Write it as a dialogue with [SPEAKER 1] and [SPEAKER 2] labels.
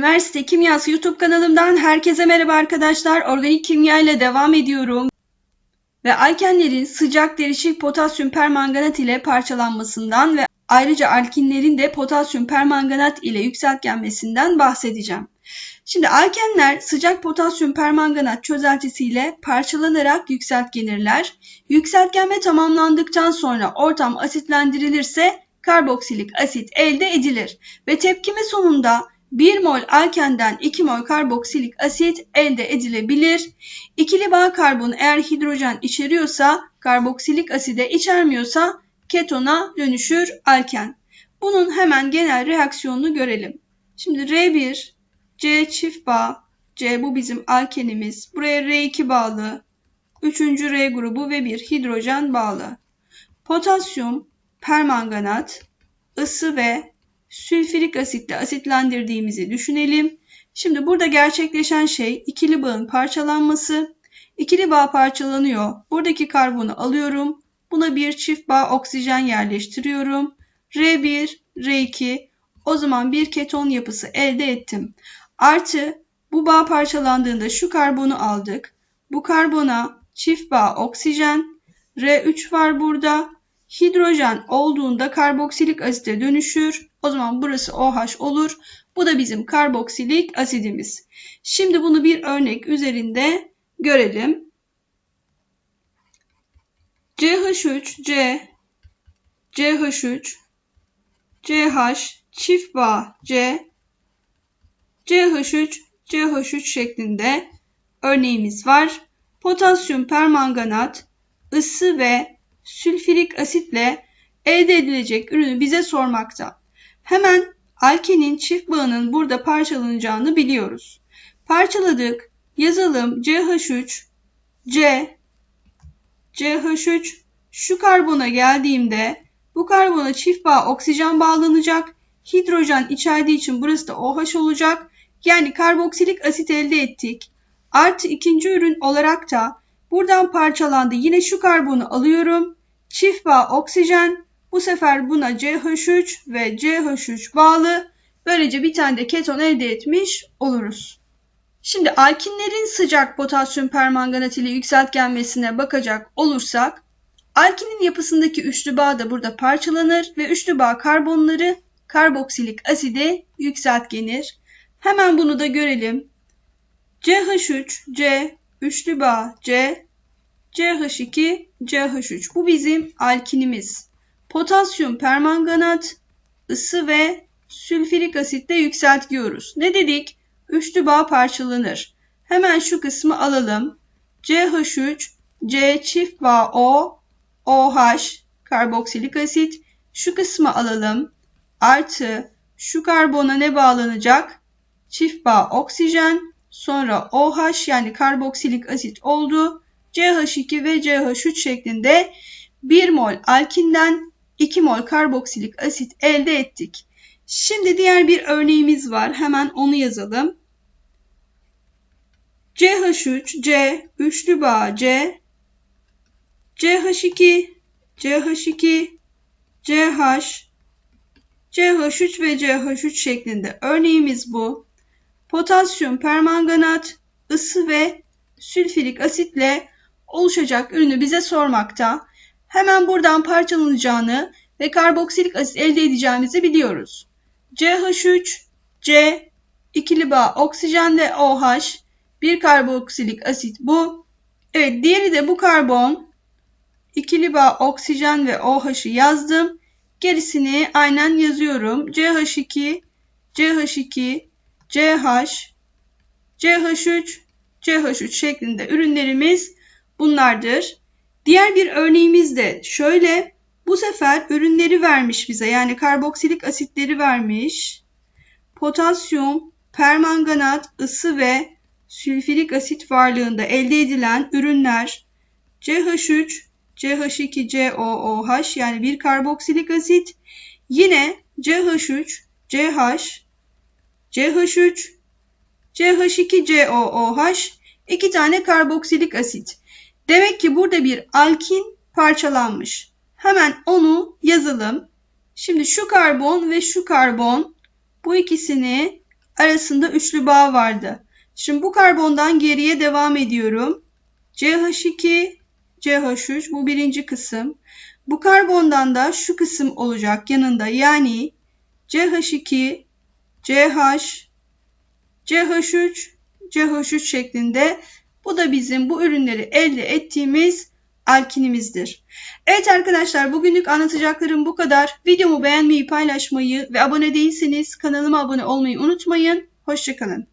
[SPEAKER 1] Üniversite Kimyası YouTube kanalımdan herkese merhaba arkadaşlar. Organik kimya ile devam ediyorum. Ve alkenlerin sıcak derişik potasyum permanganat ile parçalanmasından ve ayrıca alkinlerin de potasyum permanganat ile yükseltgenmesinden bahsedeceğim. Şimdi alkenler sıcak potasyum permanganat çözeltisiyle parçalanarak yükseltgenirler. Yükseltgenme tamamlandıktan sonra ortam asitlendirilirse karboksilik asit elde edilir ve tepkime sonunda 1 mol alkenden 2 mol karboksilik asit elde edilebilir. İkili bağ karbon eğer hidrojen içeriyorsa karboksilik aside içermiyorsa ketona dönüşür alken. Bunun hemen genel reaksiyonunu görelim. Şimdi R1, C çift bağ, C bu bizim alkenimiz. Buraya R2 bağlı, 3. R grubu ve bir hidrojen bağlı. Potasyum, permanganat, ısı ve sülfürik asitle asitlendirdiğimizi düşünelim. Şimdi burada gerçekleşen şey ikili bağın parçalanması. İkili bağ parçalanıyor. Buradaki karbonu alıyorum. Buna bir çift bağ oksijen yerleştiriyorum. R1, R2. O zaman bir keton yapısı elde ettim. Artı bu bağ parçalandığında şu karbonu aldık. Bu karbona çift bağ oksijen. R3 var burada. Hidrojen olduğunda karboksilik asite dönüşür. O zaman burası OH olur. Bu da bizim karboksilik asidimiz. Şimdi bunu bir örnek üzerinde görelim. CH3, C, CH3, CH, çift bağ C, CH3, CH3 şeklinde örneğimiz var. Potasyum permanganat ısı ve sülfürik asitle elde edilecek ürünü bize sormakta. Hemen alkenin çift bağının burada parçalanacağını biliyoruz. Parçaladık. Yazalım CH3, C, CH3 şu karbona geldiğimde bu karbona çift bağ oksijen bağlanacak. Hidrojen içerdiği için burası da OH olacak. Yani karboksilik asit elde ettik. Artı ikinci ürün olarak da buradan parçalandı. Yine şu karbonu alıyorum. Çift bağ oksijen. Bu sefer buna CH3 ve CH3 bağlı. Böylece bir tane de keton elde etmiş oluruz. Şimdi alkinlerin sıcak potasyum permanganat ile yükseltgenmesine bakacak olursak alkinin yapısındaki üçlü bağ da burada parçalanır ve üçlü bağ karbonları karboksilik aside yükseltgenir. Hemen bunu da görelim. CH3, C, üçlü bağ C, CH2, CH3. Bu bizim alkinimiz. Potasyum permanganat, ısı ve sülfürik asitle yükseltiyoruz. Ne dedik? Üçlü bağ parçalanır. Hemen şu kısmı alalım. CH3, C çift bağ O, OH, karboksilik asit. Şu kısmı alalım. Artı şu karbona ne bağlanacak? Çift bağ oksijen. Sonra OH yani karboksilik asit oldu. CH2 ve CH3 şeklinde 1 mol alkinden 2 mol karboksilik asit elde ettik. Şimdi diğer bir örneğimiz var. Hemen onu yazalım. CH3, C, üçlü bağ C, CH2, CH2, CH, CH3 ve CH3 şeklinde örneğimiz bu. Potasyum permanganat, ısı ve sülfürik asitle oluşacak ürünü bize sormakta. Hemen buradan parçalanacağını ve karboksilik asit elde edeceğimizi biliyoruz. CH3, C, ikili bağ oksijen ve OH, bir karboksilik asit bu. Evet diğeri de bu karbon. İkili bağ oksijen ve OH'ı yazdım. Gerisini aynen yazıyorum. CH2, CH2, CH, CH3, CH3 şeklinde ürünlerimiz bunlardır. Diğer bir örneğimiz de şöyle. Bu sefer ürünleri vermiş bize. Yani karboksilik asitleri vermiş. Potasyum, permanganat, ısı ve sülfürik asit varlığında elde edilen ürünler CH3, CH2, COOH yani bir karboksilik asit. Yine CH3, CH, CH3, CH2, COOH iki tane karboksilik asit. Demek ki burada bir alkin parçalanmış. Hemen onu yazalım. Şimdi şu karbon ve şu karbon bu ikisini arasında üçlü bağ vardı. Şimdi bu karbondan geriye devam ediyorum. CH2, CH3 bu birinci kısım. Bu karbondan da şu kısım olacak yanında yani CH2, CH, CH3, CH3 şeklinde. Bu da bizim bu ürünleri elde ettiğimiz alkinimizdir. Evet arkadaşlar bugünlük anlatacaklarım bu kadar. Videomu beğenmeyi, paylaşmayı ve abone değilseniz kanalıma abone olmayı unutmayın. Hoşçakalın.